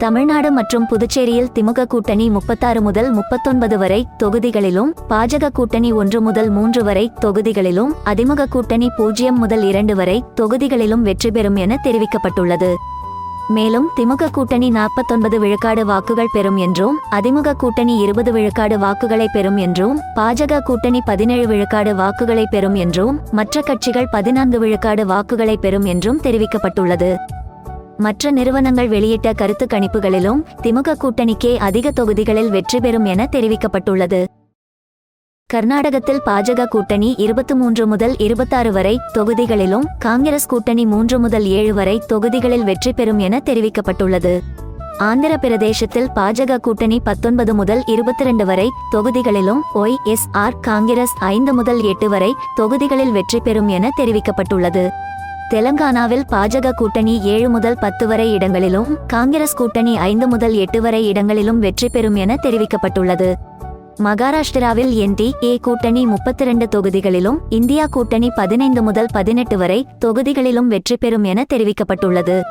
தமிழ்நாடு மற்றும் புதுச்சேரியில் திமுக கூட்டணி முப்பத்தாறு முதல் முப்பத்தொன்பது வரை தொகுதிகளிலும் பாஜக கூட்டணி ஒன்று முதல் மூன்று வரை தொகுதிகளிலும் அதிமுக கூட்டணி பூஜ்ஜியம் முதல் இரண்டு வரை தொகுதிகளிலும் வெற்றி பெறும் என தெரிவிக்கப்பட்டுள்ளது. மேலும் திமுக கூட்டணி நாற்பத்தொன்பது விழுக்காடு வாக்குகள் பெறும் என்றும் அதிமுக கூட்டணி இருபது விழுக்காடு வாக்குகளை பெறும் என்றும் பாஜக கூட்டணி பதினேழு விழுக்காடு வாக்குகளை பெறும் என்றும் மற்ற கட்சிகள் பதினான்கு விழுக்காடு வாக்குகளை பெறும் என்றும் தெரிவிக்கப்பட்டுள்ளது. மற்ற நிறுவனங்கள் வெளியிட்ட கருத்து கணிப்புகளிலும் திமுக கூட்டணிக்கே அதிக தொகுதிகளில் வெற்றி பெறும் என தெரிவிக்கப்பட்டுள்ளது. கர்நாடகத்தில் பாஜக கூட்டணி இருபத்தி மூன்று முதல் இருபத்தாறு வரை தொகுதிகளிலும் காங்கிரஸ் கூட்டணி மூன்று முதல் ஏழு வரை தொகுதிகளில் வெற்றி பெறும் என தெரிவிக்கப்பட்டுள்ளது. ஆந்திர பிரதேசத்தில் பாஜக கூட்டணி பத்தொன்பது முதல் இருபத்தி ரெண்டு வரை தொகுதிகளிலும் ஒய் எஸ் ஆர் காங்கிரஸ் ஐந்து முதல் எட்டு வரை தொகுதிகளில் வெற்றி பெறும் என தெரிவிக்கப்பட்டுள்ளது. தெலங்கானாவில் பாஜக கூட்டணி ஏழு முதல் பத்து வரை இடங்களிலும் காங்கிரஸ் கூட்டணி ஐந்து முதல் எட்டு வரை இடங்களிலும் வெற்றி பெறும் என தெரிவிக்கப்பட்டுள்ளது. மகாராஷ்டிராவில் என்டி ஏ கூட்டணி முப்பத்தி ரெண்டு தொகுதிகளிலும் இந்தியா கூட்டணி பதினைந்து முதல் பதினெட்டு வரை தொகுதிகளிலும் வெற்றி பெறும் என தெரிவிக்கப்பட்டுள்ளது.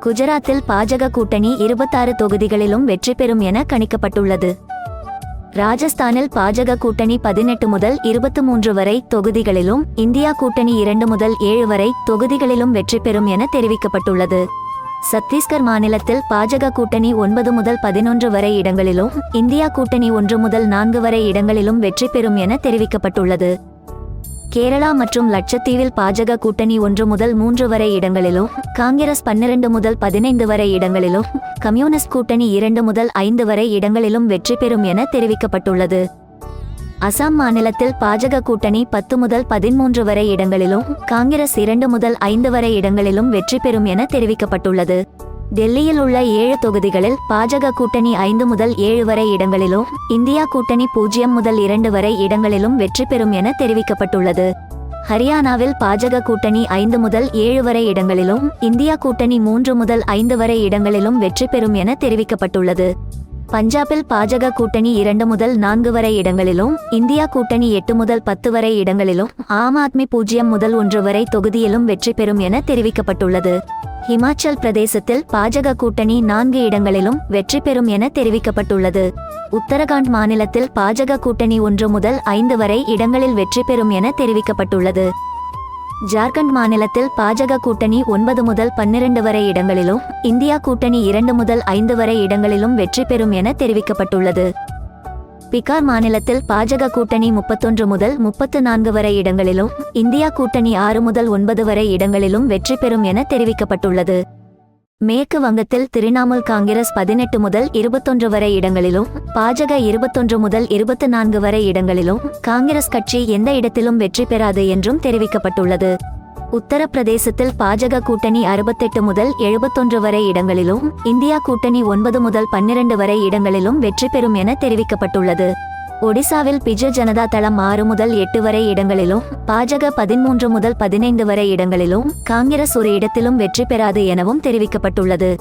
குஜராத்தில் பாஜக கூட்டணி இருபத்தாறு தொகுதிகளிலும் வெற்றி பெறும் என கணிக்கப்பட்டுள்ளது. ராஜஸ்தானில் பாஜக கூட்டணி பதினெட்டு முதல் இருபத்தி மூன்று வரை தொகுதிகளிலும் இந்தியா கூட்டணி இரண்டு முதல் ஏழு வரை தொகுதிகளிலும் வெற்றி பெறும் என தெரிவிக்கப்பட்டுள்ளது. சத்தீஸ்கர் மாநிலத்தில் பாஜக கூட்டணி ஒன்பது முதல் பதினொன்று வரை இடங்களிலும் இந்தியா கூட்டணி ஒன்று முதல் நான்கு வரை இடங்களிலும் வெற்றி பெறும் என தெரிவிக்கப்பட்டுள்ளது. கேரளா மற்றும் லட்சத்தீவில் பாஜக கூட்டணி ஒன்று முதல் மூன்று வரை இடங்களிலும் காங்கிரஸ் பன்னிரண்டு முதல் பதினைந்து வரை இடங்களிலும் கம்யூனிஸ்ட் கூட்டணி இரண்டு முதல் ஐந்து வரை இடங்களிலும் வெற்றி பெறும் என தெரிவிக்கப்பட்டுள்ளது. அசாம் மாநிலத்தில் பாஜக கூட்டணி பத்து முதல் பதிமூன்று வரை இடங்களிலும் காங்கிரஸ் இரண்டு முதல் ஐந்து வரை இடங்களிலும் வெற்றி பெறும் என தெரிவிக்கப்பட்டுள்ளது. டெல்லியில் உள்ள ஏழு தொகுதிகளில் பாஜக கூட்டணி ஐந்து முதல் ஏழு வரை இடங்களிலும் இந்தியா கூட்டணி பூஜ்ஜியம் முதல் இரண்டு வரை இடங்களிலும் வெற்றி பெறும் என தெரிவிக்கப்பட்டுள்ளது. ஹரியானாவில் பாஜக கூட்டணி ஐந்து முதல் ஏழு வரை இடங்களிலும் இந்தியா கூட்டணி மூன்று முதல் ஐந்து வரை இடங்களிலும் வெற்றி பெறும் என தெரிவிக்கப்பட்டுள்ளது. பஞ்சாபில் பாஜக கூட்டணி இரண்டு முதல் நான்கு வரை இடங்களிலும் இந்தியா கூட்டணி எட்டு முதல் பத்து வரை இடங்களிலும் ஆம் ஆத்மி பூஜ்ஜியம் முதல் ஒன்று வரை தொகுதியிலும் வெற்றி பெறும் என தெரிவிக்கப்பட்டுள்ளது. ஹிமாச்சல் பிரதேசத்தில் பாஜக கூட்டணி நான்கு இடங்களிலும் வெற்றி பெறும் என தெரிவிக்கப்பட்டுள்ளது. உத்தரகாண்ட் மாநிலத்தில் பாஜக கூட்டணி ஒன்று முதல் ஐந்து வரை இடங்களில் வெற்றி பெறும் என தெரிவிக்கப்பட்டுள்ளது. ஜார்க்கண்ட் மாநிலத்தில் பாஜக கூட்டணி ஒன்பது முதல் பன்னிரண்டு வரை இடங்களிலும் இந்தியா கூட்டணி இரண்டு முதல் ஐந்து வரை இடங்களிலும் வெற்றி பெறும் என தெரிவிக்கப்பட்டுள்ளது. பிகார் மாநிலத்தில் பாஜக கூட்டணி முப்பத்தொன்று முதல் முப்பத்து நான்கு வரை இடங்களிலும் இந்தியா கூட்டணி ஆறு முதல் ஒன்பது வரை இடங்களிலும் வெற்றி பெறும் என தெரிவிக்கப்பட்டுள்ளது. மேற்கு வங்கத்தில் திரிணாமுல் காங்கிரஸ் பதினெட்டு முதல் இருபத்தொன்று வரை இடங்களிலும் பாஜக இருபத்தொன்று முதல் இருபத்தி நான்கு வரை இடங்களிலும் காங்கிரஸ் கட்சி எந்த இடத்திலும் வெற்றி பெறாது என்றும் தெரிவிக்கப்பட்டுள்ளது. உத்தரப்பிரதேசத்தில் பாஜக கூட்டணி அறுபத்தெட்டு முதல் எழுபத்தொன்று வரை இடங்களிலும் இந்தியா கூட்டணி ஒன்பது முதல் பன்னிரண்டு வரை இடங்களிலும் வெற்றி பெறும் என தெரிவிக்கப்பட்டுள்ளது. ஒடிசாவில் பிஜு ஜனதா தளம் ஆறு முதல் எட்டு வரை இடங்களிலும் பாஜக பதிமூன்று முதல் பதினைந்து வரை இடங்களிலும் காங்கிரஸ் ஒரு இடத்திலும் வெற்றி பெறாது எனவும் தெரிவிக்கப்பட்டுள்ளது.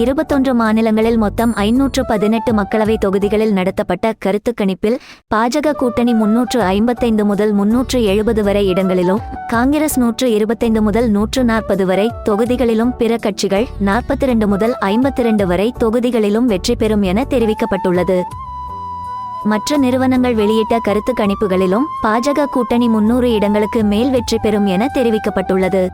இருபத்தொன்று மாநிலங்களில் மொத்தம் ஐநூற்று பதினெட்டு மக்களவை தொகுதிகளில் நடத்தப்பட்ட கருத்து கணிப்பில் பாஜக கூட்டணி முன்னூற்று ஐம்பத்தைந்து முதல் முன்னூற்று எழுபது வரை இடங்களிலும் காங்கிரஸ் நூற்று இருபத்தைந்து முதல் நூற்று நாற்பது வரை தொகுதிகளிலும் பிற கட்சிகள் நாற்பத்தி ரெண்டு முதல் ஐம்பத்தி ரெண்டு வரை தொகுதிகளிலும் வெற்றி பெறும் என தெரிவிக்கப்பட்டுள்ளது. மற்ற நிறுவனங்கள் வெளியிட்ட கருத்து கணிப்புகளிலும் பாஜக கூட்டணி முன்னூறு இடங்களுக்கு மேல் வெற்றி பெறும் என தெரிவிக்கப்பட்டுள்ளது.